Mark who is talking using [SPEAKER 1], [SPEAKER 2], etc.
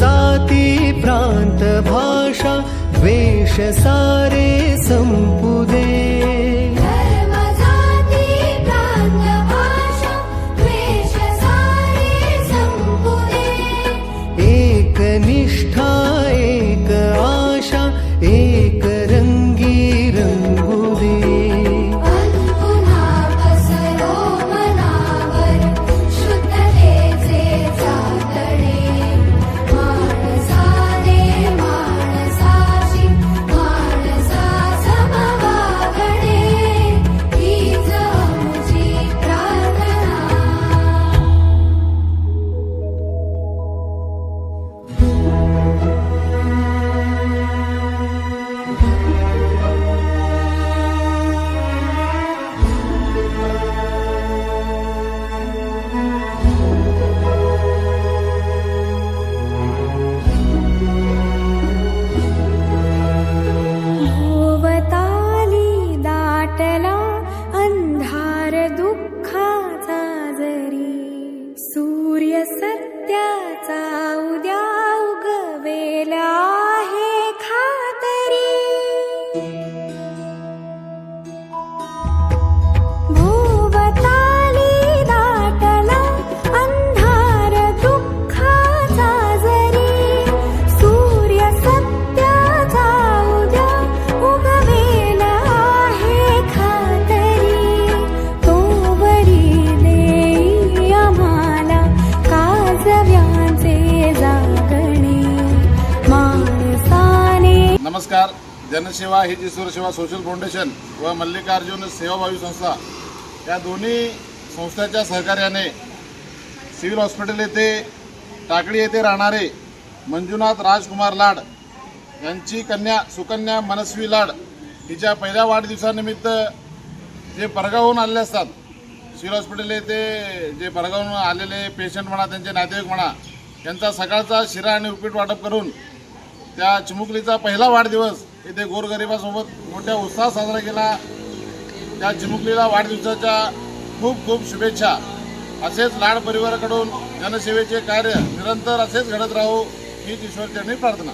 [SPEAKER 1] जाति प्रान्त भाषा वेष सारे
[SPEAKER 2] सम्पू
[SPEAKER 3] नमस्कार. जनसेवा ही जी सुरसेवा सोशल फाउंडेशन व मल्लिकार्जुन सेवाभावी संस्था. या दोन्ही संस्थांच्या सहकार्याने सिव्हिल हॉस्पिटल येथे टाकळी येथे राहणारे मंजुनाथ राजकुमार लाड यांची कन्या सुकन्या मनस्वी लाड हिच्या पहिल्या वाढदिवसानिमित्त जे परगावहून आलेले असतात सिव्हिल हॉस्पिटल येथे जे परगावून आलेले पेशंट म्हणा त्यांचे नातेवाईक म्हणा यांचा सकाळचा शिरा आणि उपीट वाटप करून त्या चिमुकलीचा पहिला वाढदिवस इथे गोरगरिबासोबत मोठ्या उत्साहात साजरा केला. त्या चिमुकलीला वाढदिवसाच्या खूप खूप शुभेच्छा. असेच लाड परिवाराकडून जनसेवेचे कार्य निरंतर असेच घडत राहू हीच ईश्वरचरणी प्रार्थना.